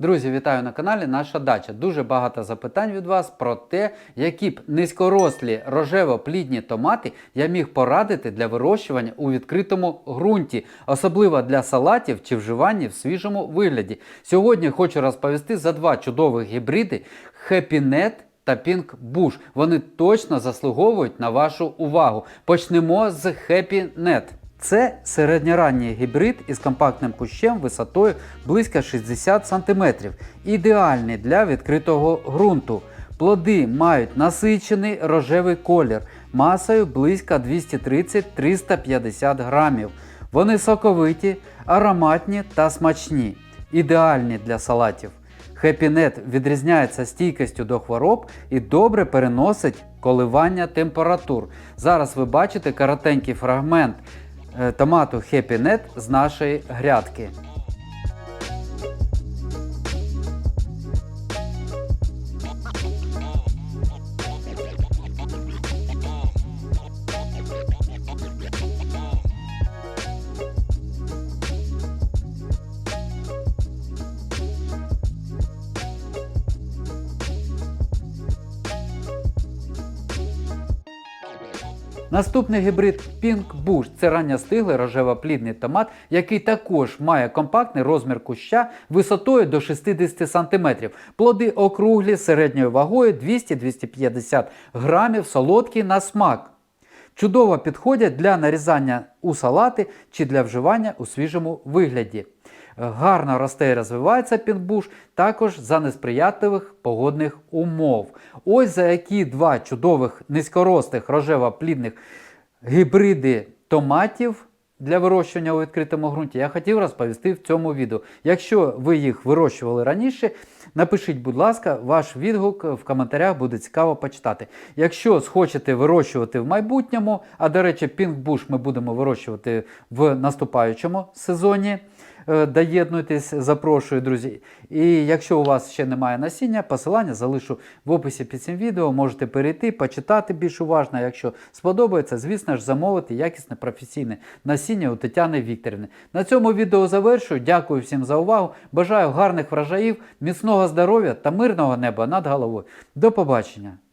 Друзі, вітаю на каналі Наша Дача. Дуже багато запитань від вас про те, які б низькорослі рожево-плідні томати я міг порадити для вирощування у відкритому ґрунті, особливо для салатів чи вживання в свіжому вигляді. Сьогодні хочу розповісти за два чудових гібриди Net та Pink Bush. Вони точно заслуговують на вашу увагу. Почнемо з Happy Net. Це середньоранній гібрид із компактним кущем висотою близько 60 см, ідеальний для відкритого ґрунту. Плоди мають насичений рожевий колір масою близько 230-350 грамів. Вони соковиті, ароматні та смачні, ідеальні для салатів. Хепінет відрізняється стійкістю до хвороб і добре переносить коливання температур. Зараз ви бачите коротенький фрагмент томату Happy Net з нашої грядки. Наступний гібрид Pink Bush – це ранньостиглий рожево-плідний томат, який також має компактний розмір куща висотою до 60 см. Плоди округлі середньою вагою 200-250 грамів, солодкі на смак. Чудово підходять для нарізання у салати чи для вживання у свіжому вигляді. Гарно росте і розвивається пінбуш також за несприятливих погодних умов. Ось за які два чудових низькорослих рожево-плідних гібриди томатів для вирощування у відкритому ґрунті я хотів розповісти в цьому відео. Якщо ви їх вирощували раніше, напишіть, будь ласка, ваш відгук в коментарях буде цікаво почитати. Якщо схочете вирощувати в майбутньому, а до речі, пінкбуш ми будемо вирощувати в наступаючому сезоні. Е, Доєднуйтесь, запрошую, друзі. І якщо у вас ще немає насіння, посилання залишу в описі під цим відео. Можете перейти, почитати більш уважно. Якщо сподобається, звісно ж, замовити якісне професійне насіння у Тетяни Вікторівни. На цьому відео завершую. Дякую всім за увагу. Бажаю гарних врожаїв, міцного здоров'я та мирного неба над головою. До побачення!